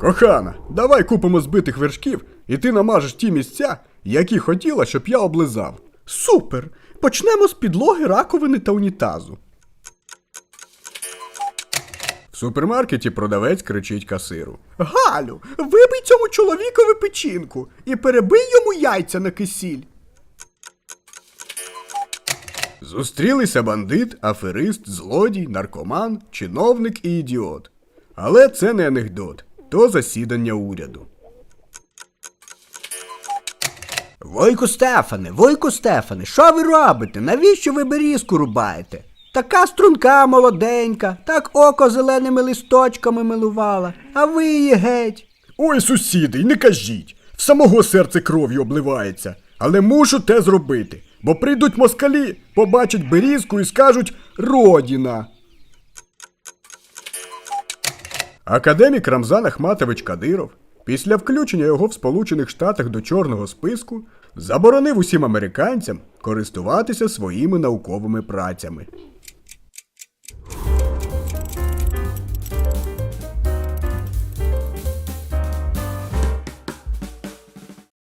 Кохана, давай купимо збитих вершків, і ти намажеш ті місця, які хотіла, щоб я облизав. Супер! Почнемо з підлоги, раковини та унітазу. В супермаркеті продавець кричить касиру. Галю, вибий цьому чоловікові печінку і перебий йому яйця на кисіль. Зустрілися бандит, аферист, злодій, наркоман, чиновник і ідіот. Але це не анекдот, то засідання уряду. Войку Стефане, Войку Стефане, що ви робите? Навіщо ви берізку рубаєте? Така струнка молоденька, так око зеленими листочками милувала, а ви її геть. Ой, сусіди, не кажіть. В самого серце кров'ю обливається. Але мушу те зробити, бо прийдуть москалі, побачать берізку і скажуть Родіна. Академік Рамзан Ахматович Кадиров після включення його в Сполучених Штатах до чорного списку заборонив усім американцям користуватися своїми науковими працями.